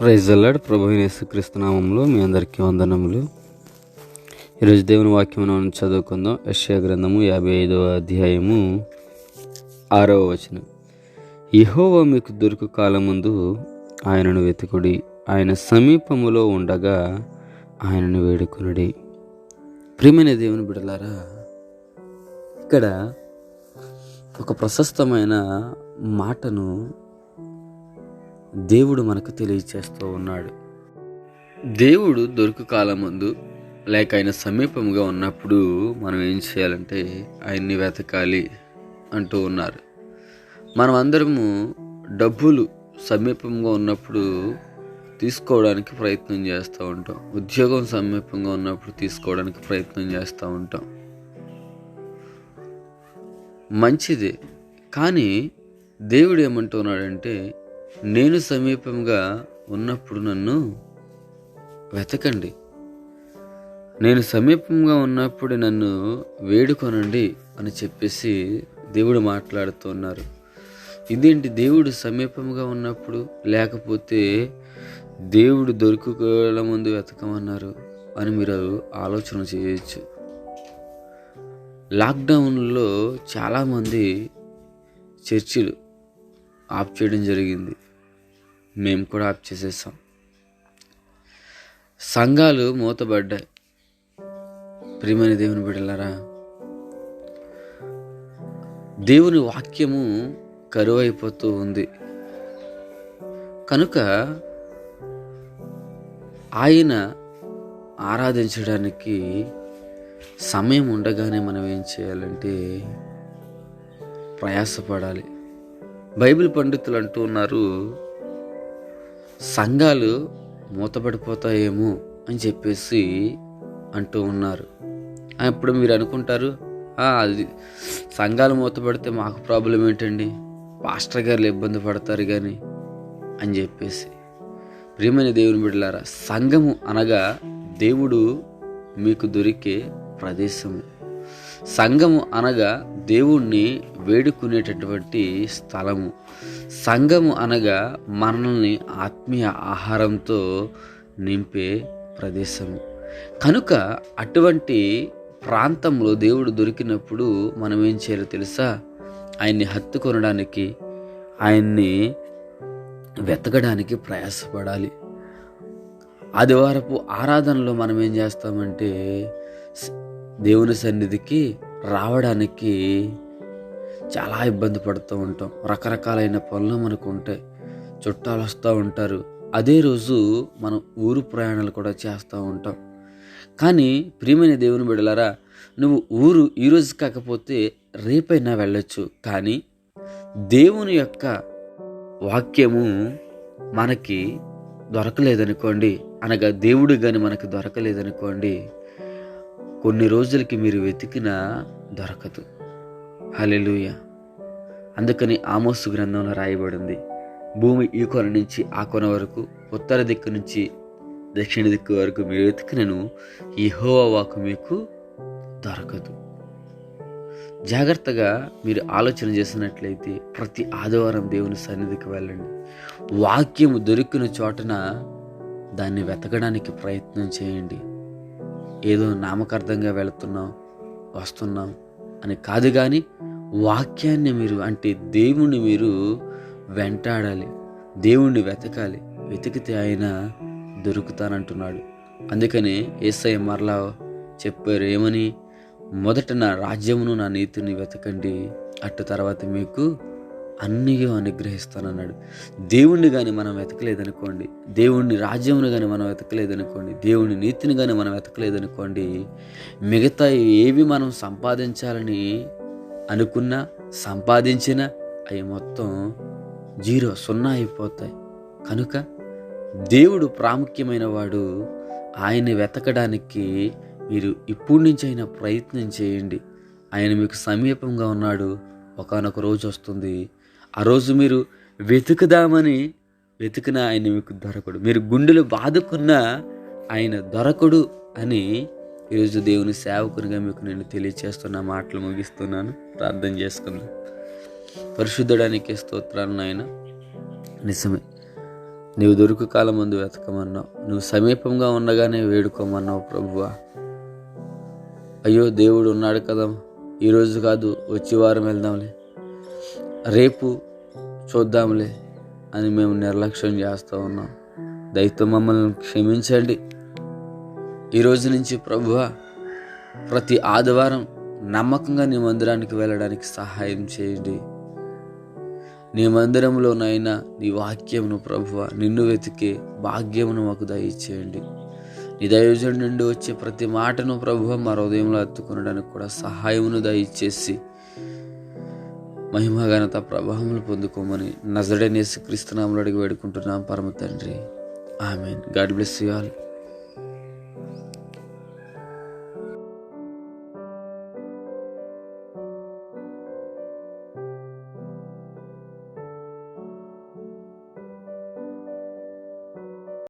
Praise అల్లాడ్ ప్రభు క్రీస్తునామంలో మీ అందరికీ వందనములు. ఈరోజు దేవుని వాక్యం మనం చదువుకుందాం. యశ్యా గ్రంథము యాభై ఐదవ అధ్యాయము ఆరవ వచనం. ఇహోవ మీకు దొరుకు కాలముందు ఆయనను వెతుకుడి. ఆయన సమీపములో ఉండగా ఆయనను వేడుకునుడి. ప్రియమైన దేవుని బిడలారా ఇక్కడ ఒక ప్రశస్తమైన మాటను దేవుడు మనకు తెలియచేస్తూ ఉన్నాడు. దేవుడు దొరుకు కాలమందు లేక ఆయన సమీపంగా ఉన్నప్పుడు మనం ఏం చేయాలంటే ఆయన్ని వెతకాలి అంటూ ఉన్నారు. మనం అందరము డబ్బులు సమీపంగా ఉన్నప్పుడు తీసుకోవడానికి ప్రయత్నం చేస్తూ ఉంటాం. ఉద్యోగం సమీపంగా ఉన్నప్పుడు తీసుకోవడానికి ప్రయత్నం చేస్తూ ఉంటాం. మంచిదే. కానీ దేవుడు ఏమంటున్నాడంటే నేను సమీపంగా ఉన్నప్పుడు నన్ను వెతకండి. నేను సమీపంగా ఉన్నప్పుడు నన్ను వేడుకొనండి అని చెప్పేసి దేవుడు మాట్లాడుతున్నారు. ఇదేంటి దేవుడు సమీపంగా ఉన్నప్పుడు లేకపోతే దేవుడు దొరుకుకోవడం ముందు వెతకమన్నారు అని మీరు ఆలోచన చేయొచ్చు. లాక్డౌన్లో చాలామంది చర్చిలు ఆప్ చేయడం జరిగింది. మేము కూడా ఆప్ చేసేసాం. సంఘాలు మూతబడ్డాయి ప్రియమైన దేవుని బిడ్డలారా దేవుని వాక్యము కరువైపోతూ ఉంది. కనుక ఆయన ఆరాధించడానికి సమయం ఉండగానే మనం ఏం చేయాలంటే ప్రయాసపడాలి. బైబిల్ పండితులు అంటూ ఉన్నారు సంఘాలు మూతపడిపోతాయేమో అని చెప్పేసి అంటూ ఉన్నారు. అప్పుడు మీరు అనుకుంటారు అది సంఘాలు మూతపడితే మాకు ప్రాబ్లం ఏంటండి? పాస్టర్ గారు ఇబ్బంది పడతారు కానీ అని చెప్పేసి. ప్రియమైన దేవుని బిడ్డలారా సంఘము అనగా దేవుడు మీకు దొరికే ప్రదేశము. సంఘము అనగా దేవుణ్ణి వేడుకునేటటువంటి స్థలము. సంఘము అనగా మనల్ని ఆత్మీయ ఆహారంతో నింపే ప్రదేశము. కనుక అటువంటి ప్రాంతంలో దేవుడు దొరికినప్పుడు మనం ఏం చేయాలో తెలుసా? ఆయన్ని హత్తుకొనడానికి ఆయన్ని వెతకడానికి ప్రయాసపడాలి. ఆదివారపు ఆరాధనలో మనం ఏం చేస్తామంటే దేవుని సన్నిధికి రావడానికి చాలా ఇబ్బంది పడుతూ ఉంటాం. రకరకాలైన పనులు మనకు ఉంటాయి. చుట్టాలు వస్తూ ఉంటారు. అదే రోజు మనం ఊరు ప్రయాణాలు కూడా చేస్తూ ఉంటాం. కానీ ప్రియమైన దేవుని బిడలారా నువ్వు ఊరు ఈరోజు కాకపోతే రేపైనా వెళ్ళొచ్చు. కానీ దేవుని యొక్క వాక్యము మనకి దొరకలేదనుకోండి అనగా దేవుడు కానీ మనకు దొరకలేదనుకోండి కొన్ని రోజులకి మీరు వెతికినా దొరకదు. హలెలుయ అందుకని ఆమోసు గ్రంథంలో రాయబడింది భూమి ఈ కొన నుంచి ఆ కొన వరకు ఉత్తర దిక్కు నుంచి దక్షిణ దిక్కు వరకు మీరు వెతికినను ఈ హోవాకు మీకు దొరకదు. జాగ్రత్తగా మీరు ఆలోచన చేసినట్లయితే ప్రతి ఆదివారం దేవుని సన్నిధికి వెళ్ళండి. వాక్యము దొరికిన చోటన దాన్ని వెతకడానికి ప్రయత్నం చేయండి. ఏదో నామకార్థంగా వెళుతున్నాం వస్తున్నాం అని కాదు కానీ వాక్యాన్ని మీరు అంటే దేవుణ్ణి మీరు వెంటాడాలి దేవుణ్ణి వెతకాలి. వెతికితే ఆయన దొరుకుతానంటున్నాడు. అందుకని ఏసఐ మరలా చెప్పారు ఏమని? మొదట నా రాజ్యమును నా నీతిని వెతకండి. అట్టు తర్వాత మీకు అన్నీ అనుగ్రహిస్తానన్నాడు. దేవుణ్ణి కానీ మనం వెతకలేదనుకోండి దేవుణ్ణి రాజ్యంని కానీ మనం వెతకలేదనుకోండి దేవుని నీతిని కానీ మనం వెతకలేదనుకోండి మిగతా ఏవి మనం సంపాదించాలని అనుకున్నా సంపాదించినా అవి మొత్తం జీరో సున్నా అయిపోతాయి. కనుక దేవుడు ప్రాముఖ్యమైన వాడు. ఆయన్ని వెతకడానికి మీరు ఇప్పటి నుంచి అయినా ప్రయత్నం చేయండి. ఆయన మీకు సమీపంగా ఉన్నాడు. ఒకనొక రోజు వస్తుంది. ఆ రోజు మీరు వెతుకుదామని వెతికిన ఆయన మీకు దొరకడు. మీరు గుండెలు బాదుకున్న ఆయన దొరకడు అని ఈరోజు దేవుని సేవకునిగా మీకు నేను తెలియచేస్తున్న మాటలు ముగిస్తున్నాను. ప్రార్థన చేసుకుందాం. పరిశుద్ధడానికి స్తోత్రాలు నాయన. నిజమే. నీవు దొరుకు కాలం ముందు వెతకమన్నావు. నువ్వు సమీపంగా ఉండగానే వేడుకోమన్నావు ప్రభువా. అయ్యో దేవుడు ఉన్నాడు కదా. ఈరోజు కాదు వచ్చే వారం వెళ్దాంలే. రేపు చూద్దాంలే అని మేము నిర్లక్ష్యం చేస్తూ ఉన్నాం. దయతో మమ్మల్ని క్షమించండి. ఈ రోజు నుంచి ప్రభు ప్రతి ఆదివారం నమ్మకంగా నీ మందిరానికి వెళ్ళడానికి సహాయం చేయండి. నీ మందిరంలోనైనా నీ వాక్యమును ప్రభువ నిన్ను వెతికే భాగ్యమును మాకు దయచేయండి. నీ దయోజన నుండి వచ్చే ప్రతి మాటను ప్రభువ మా హృదయంలో ఎత్తుకునడానికి కూడా సహాయమును దయచేసి మహిమఘనత ప్రభావములు పొందుకోమని నజడనేసి క్రీస్తునాములు అడిగి వేడుకుంటున్నాం పరమ తండ్రి. Amen. God bless you all.